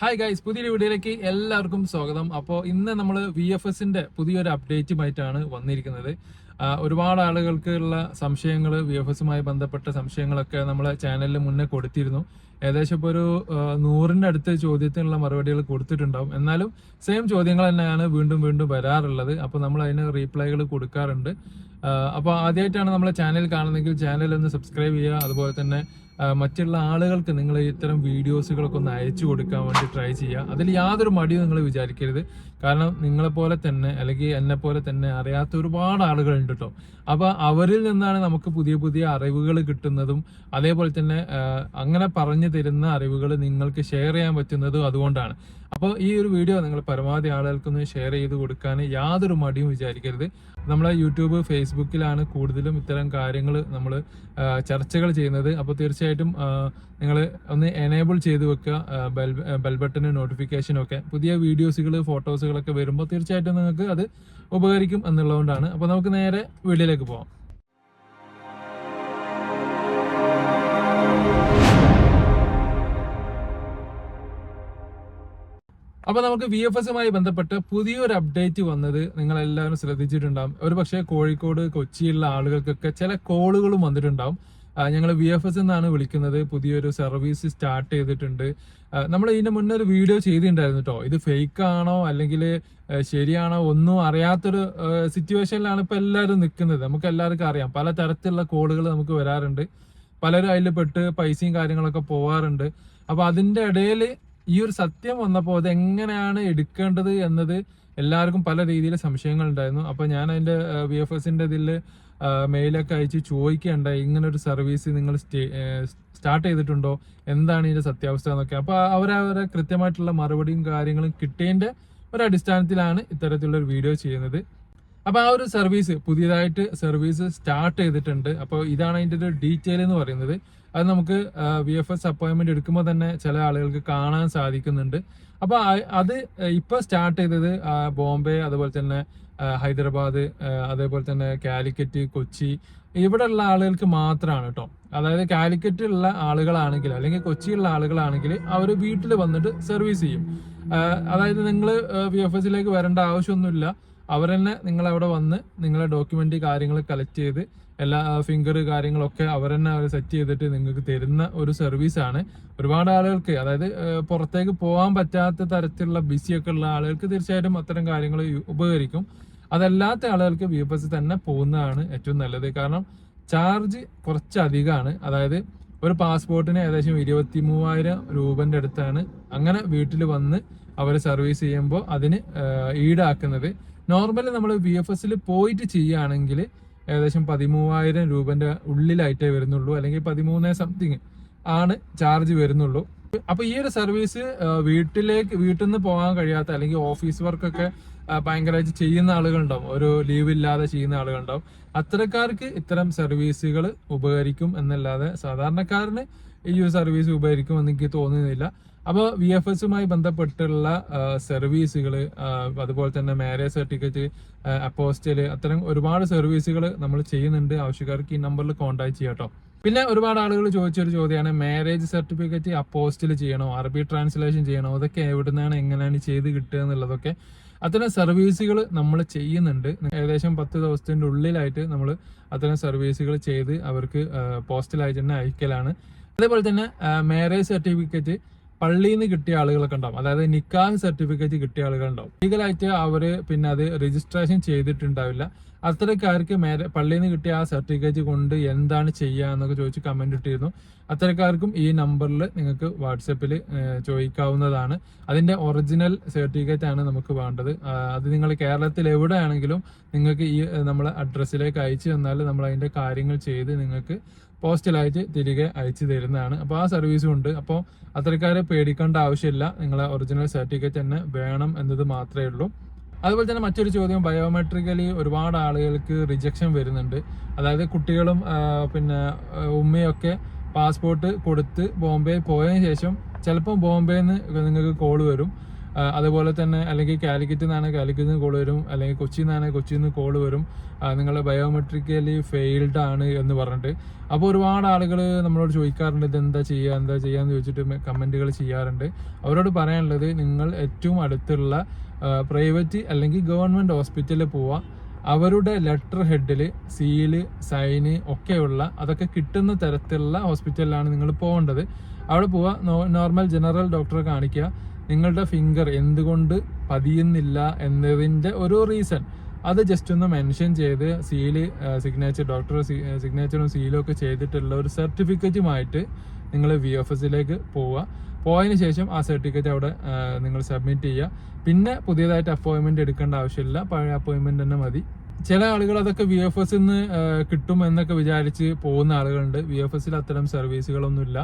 Hi guys പുതിയൊരു വീഡിയോയിലേക്ക് എല്ലാവർക്കും സ്വാഗതം. അപ്പോൾ ഇന്ന് നമ്മൾ വി എഫ് എസിന്റെ പുതിയൊരു അപ്ഡേറ്റുമായിട്ടാണ് വന്നിരിക്കുന്നത്. ഒരുപാട് ആളുകൾക്കുള്ള സംശയങ്ങൾ വി എഫ് എസുമായി ബന്ധപ്പെട്ട സംശയങ്ങളൊക്കെ നമ്മളെ ചാനലിൽ മുന്നേ കൊടുത്തിരുന്നു. ഏകദേശം ഇപ്പോൾ ഒരു നൂറിന്റെ അടുത്ത് ചോദ്യത്തിനുള്ള മറുപടികൾ കൊടുത്തിട്ടുണ്ടാവും. എന്നാലും സെയിം ചോദ്യങ്ങൾ തന്നെയാണ് വീണ്ടും വീണ്ടും വരാറുള്ളത്. അപ്പോൾ നമ്മൾ അതിന് റീപ്ലൈകൾ കൊടുക്കാറുണ്ട്. അപ്പോൾ ആദ്യമായിട്ടാണ് നമ്മളെ ചാനൽ കാണുന്നതെങ്കിൽ ചാനൽ ഒന്ന് സബ്സ്ക്രൈബ് ചെയ്യുക. അതുപോലെ തന്നെ മറ്റുള്ള ആളുകൾക്ക് നിങ്ങൾ ഇത്തരം വീഡിയോസുകളൊക്കെ ഒന്ന് അയച്ചു കൊടുക്കാൻ വേണ്ടി ട്രൈ ചെയ്യുക. അതിൽ യാതൊരു മടിയും നിങ്ങൾ വിചാരിക്കരുത്. കാരണം നിങ്ങളെപ്പോലെ തന്നെ അല്ലെങ്കിൽ എന്നെ പോലെ തന്നെ അറിയാത്ത ഒരുപാട് ആളുകളുണ്ട് കേട്ടോ അപ്പോൾ അവരിൽ നിന്നാണ് നമുക്ക് പുതിയ പുതിയ അറിവുകൾ കിട്ടുന്നതും അതേപോലെ തന്നെ അങ്ങനെ പറഞ്ഞു തരുന്ന അറിവുകൾ നിങ്ങൾക്ക് ഷെയർ ചെയ്യാൻ പറ്റുന്നതും അതുകൊണ്ടാണ്. അപ്പോൾ ഈ ഒരു വീഡിയോ നിങ്ങൾ പരമാവധി ആളുകൾക്കൊന്ന് ഷെയർ ചെയ്ത് കൊടുക്കാൻ യാതൊരു മടിയും വിചാരിക്കരുത്. നമ്മളെ യൂട്യൂബ് ഫേസ്ബുക്കിലാണ് കൂടുതലും ഇത്തരം കാര്യങ്ങൾ നമ്മൾ ചർച്ചകൾ ചെയ്യുന്നത്. അപ്പോൾ തീർച്ചയായിട്ടും നിങ്ങൾ ഒന്ന് എനേബിൾ ചെയ്ത് വെക്കുക. ബെൽ ബെൽ നോട്ടിഫിക്കേഷനൊക്കെ പുതിയ വീഡിയോസുകൾ ഫോട്ടോസുകളൊക്കെ വരുമ്പോൾ തീർച്ചയായിട്ടും നിങ്ങൾക്ക് അത് ഉപകരിക്കും എന്നുള്ളതുകൊണ്ടാണ്. അപ്പോൾ നമുക്ക് നേരെ വീഡിയോയിലേക്ക് പോകാം അപ്പൊ നമുക്ക് വി എഫ് എസുമായി ബന്ധപ്പെട്ട് പുതിയൊരു അപ്ഡേറ്റ് വന്നത് നിങ്ങൾ എല്ലാവരും ശ്രദ്ധിച്ചിട്ടുണ്ടാവും. ഒരു പക്ഷേ കോഴിക്കോട് കൊച്ചിയിലുള്ള ആളുകൾക്കൊക്കെ ചില കോളുകളും വന്നിട്ടുണ്ടാവും. ഞങ്ങൾ വി എഫ് എസ് എന്നാണ് വിളിക്കുന്നത്. പുതിയൊരു സർവീസ് സ്റ്റാർട്ട് ചെയ്തിട്ടുണ്ട്. നമ്മൾ ഇതിന്റെ മുന്നേ ഒരു വീഡിയോ ചെയ്തിട്ടുണ്ടായിരുന്നു കേട്ടോ ഇത് ഫേക്ക് ആണോ അല്ലെങ്കിൽ ശരിയാണോ ഒന്നും അറിയാത്തൊരു സിറ്റുവേഷനിലാണ് ഇപ്പൊ എല്ലാവരും നിൽക്കുന്നത് നമുക്ക് എല്ലാവർക്കും അറിയാം. പല തരത്തിലുള്ള കോളുകൾ നമുക്ക് വരാറുണ്ട്. പലരും അതിൽ പെട്ട് പൈസയും കാര്യങ്ങളൊക്കെ പോവാറുണ്ട്. അപ്പൊ അതിന്റെ ഇടയിൽ ഈ ഒരു സത്യം വന്നപ്പോൾ അത് എങ്ങനെയാണ് എടുക്കേണ്ടത് എന്നത് എല്ലാവർക്കും പല രീതിയിൽ സംശയങ്ങൾ ഉണ്ടായിരുന്നു അപ്പൊ ഞാൻ അതിന്റെ വി എഫ് എസിന്റെ ഇതിൽ മെയിലൊക്കെ അയച്ച് ചോദിക്കുകയുണ്ടായി ഇങ്ങനെ ഒരു സർവീസ് നിങ്ങൾ സ്റ്റാർട്ട് ചെയ്തിട്ടുണ്ടോ? എന്താണ് ഇതിന്റെ സത്യാവസ്ഥ എന്നൊക്കെ. അപ്പൊ അവരവരെ കൃത്യമായിട്ടുള്ള മറുപടിയും കാര്യങ്ങളും കിട്ടിയതിന്റെ ഒരു അടിസ്ഥാനത്തിലാണ് ഇത്തരത്തിലുള്ള ഒരു വീഡിയോ ചെയ്യുന്നത്. അപ്പൊ ആ ഒരു സർവീസ് പുതിയതായിട്ട് സർവീസ് സ്റ്റാർട്ട് ചെയ്തിട്ടുണ്ട്. അപ്പോൾ ഇതാണ് അതിന്റെ ഒരു ഡീറ്റെയിൽ എന്ന് പറയുന്നത്. അത് നമുക്ക് വി എഫ് എസ് അപ്പോയിൻമെന്റ് എടുക്കുമ്പോൾ തന്നെ ചില ആളുകൾക്ക് കാണാൻ സാധിക്കുന്നുണ്ട്. അപ്പൊ അത് ഇപ്പൊ സ്റ്റാർട്ട് ചെയ്തത് ബോംബെ അതുപോലെ തന്നെ ഹൈദരാബാദ് അതേപോലെ തന്നെ കാലിക്കറ്റ് കൊച്ചി ഇവിടെയുള്ള ആളുകൾക്ക് മാത്രമാണ് കേട്ടോ അതായത് കാലിക്കറ്റുള്ള ആളുകളാണെങ്കിൽ അല്ലെങ്കിൽ കൊച്ചിയുള്ള ആളുകളാണെങ്കിൽ അവർ വീട്ടിൽ വന്നിട്ട് സർവീസ് ചെയ്യും. അതായത് നിങ്ങൾ വി എഫ് എസിലേക്ക് വരേണ്ട ആവശ്യമൊന്നുമില്ല. അവർ തന്നെ നിങ്ങൾ അവിടെ വന്ന് നിങ്ങളെ ഡോക്യുമെന്റ് കാര്യങ്ങൾ കളക്ട് ചെയ്ത് എല്ലാ ഫിംഗർ കാര്യങ്ങളൊക്കെ അവർ തന്നെ അവർ സെറ്റ് ചെയ്തിട്ട് നിങ്ങൾക്ക് തരുന്ന ഒരു സർവീസാണ് ഒരുപാട് ആളുകൾക്ക് അതായത് പുറത്തേക്ക് പോകാൻ പറ്റാത്ത തരത്തിലുള്ള ബിസിയൊക്കെ ഉള്ള ആളുകൾക്ക് തീർച്ചയായിട്ടും അത്തരം കാര്യങ്ങൾ ഉപകരിക്കും. അതല്ലാത്ത ആളുകൾക്ക് വി എഫ് എസ് തന്നെ പോകുന്നതാണ് ഏറ്റവും നല്ലത്. കാരണം ചാർജ് കുറച്ച് അധികമാണ് അതായത് ഒരു പാസ്പോർട്ടിന് ഏകദേശം ഇരുപത്തി മൂവായിരം രൂപന്റെ അടുത്താണ് അങ്ങനെ വീട്ടിൽ വന്ന് അവർ സർവീസ് ചെയ്യുമ്പോൾ അതിന് ഈടാക്കുന്നത്. നോർമലി നമ്മൾ വി എഫ് എസിൽ പോയിട്ട് ചെയ്യുകയാണെങ്കിൽ ഏകദേശം പതിമൂവായിരം രൂപന്റെ ഉള്ളിലായിട്ടേ വരുന്നുള്ളൂ അല്ലെങ്കിൽ പതിമൂന്ന് സംതിങ് ആണ് ചാർജ് വരുന്നുള്ളൂ. അപ്പൊ ഈ ഒരു സർവീസ് വീട്ടിലേക്ക് വീട്ടിൽ നിന്ന് പോകാൻ കഴിയാത്ത അല്ലെങ്കിൽ ഓഫീസ് വർക്കൊക്കെ ഭയങ്കരമായിട്ട് ചെയ്യുന്ന ആളുകളുണ്ടാവും. ഒരു ലീവ് ഇല്ലാതെ ചെയ്യുന്ന ആളുകളുണ്ടാവും. അത്തരക്കാർക്ക് ഇത്തരം സർവീസുകൾ ഉപകരിക്കും എന്നല്ലാതെ സാധാരണക്കാരന് ഈ ഒരു സർവീസ് ഉപയോഗിക്കും എന്ന് എനിക്ക് തോന്നുന്നില്ല. അപ്പോൾ വി എഫ് എസുമായി ബന്ധപ്പെട്ടുള്ള സർവീസുകൾ അതുപോലെ തന്നെ മാരേജ് സർട്ടിഫിക്കറ്റ് അപ്പോസ്റ്റൽ അത്തരം ഒരുപാട് സർവീസുകൾ നമ്മൾ ചെയ്യുന്നുണ്ട്. ആവശ്യക്കാർക്ക് ഈ നമ്പറിൽ കോൺടാക്ട് ചെയ്യാട്ടോ പിന്നെ ഒരുപാട് ആളുകൾ ചോദിച്ചൊരു ചോദ്യമാണ് മാരേജ് സർട്ടിഫിക്കറ്റ് അപ്പോസ്റ്റിൽ ചെയ്യണോ? അറബി ട്രാൻസ്ലേഷൻ ചെയ്യണോ? അതൊക്കെ എവിടുന്നാണ് എങ്ങനെയാണ് ചെയ്ത് കിട്ടുക എന്നുള്ളതൊക്കെ അത്തരം സർവീസുകൾ നമ്മൾ ചെയ്യുന്നുണ്ട്. ഏകദേശം പത്ത് ദിവസത്തിന്റെ ഉള്ളിലായിട്ട് നമ്മൾ അത്തരം സർവീസുകൾ ചെയ്ത് അവർക്ക് പോസ്റ്റലായിട്ട് തന്നെ അയക്കലാണ്. അതേപോലെ തന്നെ മാരേജ് സർട്ടിഫിക്കറ്റ് പള്ളിയിൽ നിന്ന് കിട്ടിയ ആളുകളൊക്കെ ഉണ്ടാവും. അതായത് നിക്കാഹ് സർട്ടിഫിക്കറ്റ് കിട്ടിയ ആളുകളുണ്ടാവും. ലീഗലായിട്ട് അവർ പിന്നെ അത് രജിസ്ട്രേഷൻ ചെയ്തിട്ടുണ്ടാവില്ല. അത്തരക്കാർക്ക് മേരെ പള്ളിയിൽ നിന്ന് കിട്ടിയ ആ സർട്ടിഫിക്കറ്റ് കൊണ്ട് എന്താണ് ചെയ്യുക എന്നൊക്കെ ചോദിച്ച് കമന്റ് ഇട്ടിരുന്നു. അത്തരക്കാർക്കും ഈ നമ്പറിൽ നിങ്ങൾക്ക് വാട്സപ്പിൽ ചോദിക്കാവുന്നതാണ്. അതിന്റെ ഒറിജിനൽ സർട്ടിഫിക്കറ്റ് ആണ് നമുക്ക് വേണ്ടത്. അത് നിങ്ങൾ കേരളത്തിൽ എവിടെയാണെങ്കിലും നിങ്ങൾക്ക് ഈ നമ്മളെ അഡ്രസ്സിലേക്ക് അയച്ചു തന്നാൽ നമ്മൾ അതിന്റെ കാര്യങ്ങൾ ചെയ്ത് നിങ്ങൾക്ക് പോസ്റ്റലായിട്ട് തിരികെ അയച്ചു തരുന്നതാണ്. അപ്പോൾ ആ സർവീസും ഉണ്ട്. അപ്പോൾ അത്തരക്കാരെ പേടിക്കേണ്ട ആവശ്യമില്ല. നിങ്ങളെ ഒറിജിനൽ സർട്ടിഫിക്കറ്റ് തന്നെ വേണം എന്നത് മാത്രമേ ഉള്ളൂ. അതുപോലെ തന്നെ മറ്റൊരു ചോദ്യം. ബയോമെട്രിക്കലി ഒരുപാട് ആളുകൾക്ക് റിജക്ഷൻ വരുന്നുണ്ട്. അതായത് കുട്ടികളും പിന്നെ ഉമ്മയൊക്കെ പാസ്പോർട്ട് കൊടുത്ത് ബോംബെ പോയതിനു ശേഷം ചിലപ്പോൾ ബോംബെയിൽ നിന്ന് നിങ്ങൾക്ക് കോൾ വരും. അതുപോലെ തന്നെ അല്ലെങ്കിൽ കാലിക്കറ്റ് നിന്നാണ് കാലിക്കറ്റ് നിന്ന് കോൾ വരും. അല്ലെങ്കിൽ കൊച്ചിയിൽ നിന്നാണ് കൊച്ചിയിൽ നിന്ന് കോൾ വരും. നിങ്ങൾ ബയോമെട്രിക്കലി ഫെയിൽഡ് ആണ് എന്ന് പറഞ്ഞിട്ട്. അപ്പോൾ ഒരുപാട് ആളുകൾ നമ്മളോട് ചോദിക്കാറുണ്ട് ഇത് എന്താ ചെയ്യുക? എന്താ ചെയ്യാന്ന് ചോദിച്ചിട്ട് കമന്റുകൾ ചെയ്യാറുണ്ട്. അവരോട് പറയാനുള്ളത് നിങ്ങൾ ഏറ്റവും അടുത്തുള്ള പ്രൈവറ്റ് അല്ലെങ്കിൽ ഗവൺമെന്റ് ഹോസ്പിറ്റലിൽ പോവുക. അവരുടെ ലെറ്റർ ഹെഡിൽ സീൽ സൈന് ഒക്കെയുള്ള അതൊക്കെ കിട്ടുന്ന തരത്തിലുള്ള ഹോസ്പിറ്റലിലാണ് നിങ്ങൾ പോകേണ്ടത്. അവിടെ പോവുക നോർമൽ ജനറൽ ഡോക്ടറെ കാണിക്കുക. നിങ്ങളുടെ ഫിംഗർ എന്തുകൊണ്ട് പതിയുന്നില്ല എന്നതിന്റെ ഒരു റീസൺ അത് ജസ്റ്റ് ഒന്ന് മെൻഷൻ ചെയ്ത് സീൽ സിഗ്നേച്ചർ ഡോക്ടർ സിഗ്നേച്ചറും സീലും ഒക്കെ ചെയ്തിട്ടുള്ള ഒരു സർട്ടിഫിക്കറ്റുമായിട്ട് നിങ്ങൾ വി എഫ് എസിലേക്ക് പോവുക. പോയതിന് ശേഷം ആ സർട്ടിഫിക്കറ്റ് അവിടെ നിങ്ങൾ സബ്മിറ്റ് ചെയ്യുക. പിന്നെ പുതിയതായിട്ട് അപ്പോയിൻമെന്റ് എടുക്കേണ്ട ആവശ്യമില്ല. പഴയ അപ്പോയിൻമെന്റ് തന്നെ മതി. ചില ആളുകൾ അതൊക്കെ വി എഫ് എസ് നിന്ന് കിട്ടും എന്നൊക്കെ വിചാരിച്ച് പോകുന്ന ആളുകളുണ്ട്. വി എഫ് എസിൽ അത്തരം സർവീസുകളൊന്നുമില്ല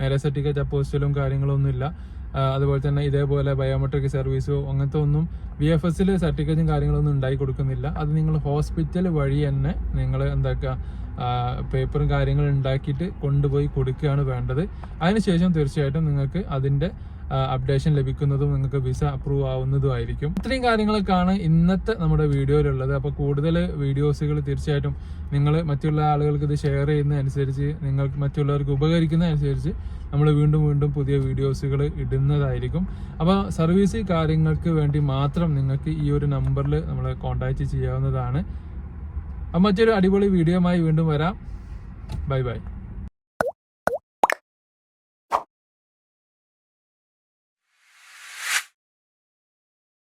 മേലെ സർട്ടിഫിക്കറ്റ് അപ്പോസ്റ്റലും കാര്യങ്ങളൊന്നുമില്ല. അതുപോലെ തന്നെ ഇതേപോലെ ബയോമെട്രിക് സർവീസോ അങ്ങനത്തെ ഒന്നും വി എഫ് എസിൽ സർട്ടിഫിക്കറ്റും കാര്യങ്ങളൊന്നും ഉണ്ടായി കൊടുക്കുന്നില്ല. അത് നിങ്ങൾ ഹോസ്പിറ്റൽ വഴി തന്നെ നിങ്ങൾ എന്താക്കുക പേപ്പറും കാര്യങ്ങളും ഉണ്ടാക്കിയിട്ട് കൊണ്ടുപോയി കൊടുക്കുകയാണ് വേണ്ടത്. അതിനുശേഷം തീർച്ചയായിട്ടും നിങ്ങൾക്ക് അതിന്റെ അപ്ഡേഷൻ ലഭിക്കുന്നതും നിങ്ങൾക്ക് വിസ അപ്രൂവ് ആവുന്നതുമായിരിക്കും ഇത്രയും കാര്യങ്ങളൊക്കെയാണ് ഇന്നത്തെ നമ്മുടെ വീഡിയോയിലുള്ളത്. അപ്പോൾ കൂടുതൽ വീഡിയോസുകൾ തീർച്ചയായിട്ടും നിങ്ങൾ മറ്റുള്ള ആളുകൾക്ക് ഇത് ഷെയർ ചെയ്യുന്നതനുസരിച്ച് നിങ്ങൾക്ക് മറ്റുള്ളവർക്ക് ഉപകരിക്കുന്നതനുസരിച്ച് നമ്മൾ വീണ്ടും വീണ്ടും പുതിയ വീഡിയോസുകൾ ഇടുന്നതായിരിക്കും. അപ്പോൾ സർവീസ് കാര്യങ്ങൾക്ക് വേണ്ടി മാത്രം നിങ്ങൾക്ക് ഈ ഒരു നമ്പറിൽ നമ്മൾ കോൺടാക്റ്റ് ചെയ്യാവുന്നതാണ്. അപ്പം മറ്റൊരു അടിപൊളി വീഡിയോയുമായി വീണ്ടും വരാം. Bye bye